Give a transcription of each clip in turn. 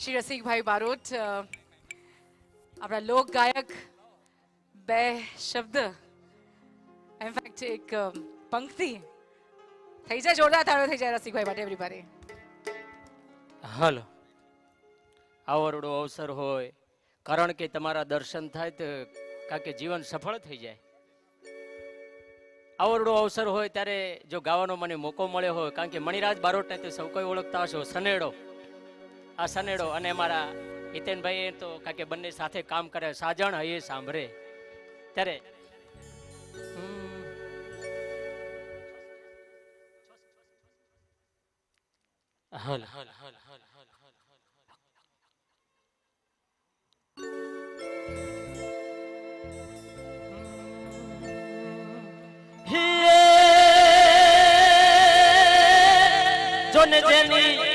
શ્રી રસિકભાઈ બારોટ આપણા લોક ગાયક બે શબ્દ ઇનફેક્ટ એક પંક્તિ થઈ જાય જોરદાર તાળો થઈ જાય રસિકભાઈ માટે એવરીબડી હલો આવરડો અવસર હોય કારણ કે તમારા દર્શન થાય તો કારણ કે જીવન સફળ થઈ જાય આવરડો અવસર હોય ત્યારે જો ગાવાનો મને મોકો મળ્યો હોય કારણ કે મણિરાજ બારોટને તો સૌ કોઈ ઓળખતા હશો સનેડો આ સનેડો અને મારા હિતેનભાઈ તો કારણ કે બંને સાથે કામ કરે સાજણ હૈયે સાંભળે ત્યારે હલ હલ હલ હલ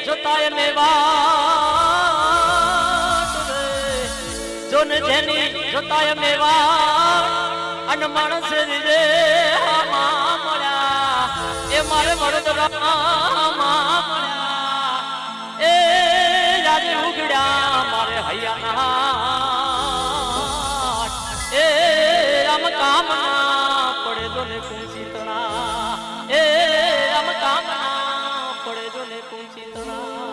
જોતાય મેવાત જોને જેની જોતાય મેવાત અન માણસ રીજે એ મારે મળદ રામા મળ્યા. એ રાજ ઉગડ્યા મારે હૈયા એ રામ કામ ના પડે જોને કુંસી તણા. એ રામ કામ ના પડે જોને કુંસી તણા.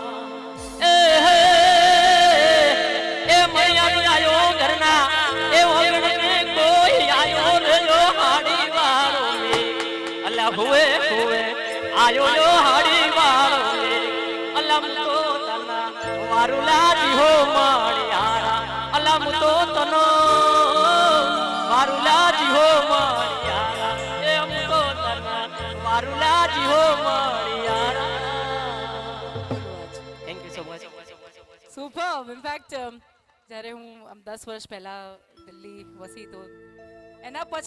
હુએ હુએ આયો યો હાડી વાળો અલમ તો તના વારું લાજી હો માળિયારા. અલમ તો તનો વારું લાજી હો માળિયારા. એ તો તના વારું લાજી હો માળિયારા. Thank you so much super in fact જ્યારે હું દસ વર્ષ પહેલા દિલ્હી વસી તો એના પછી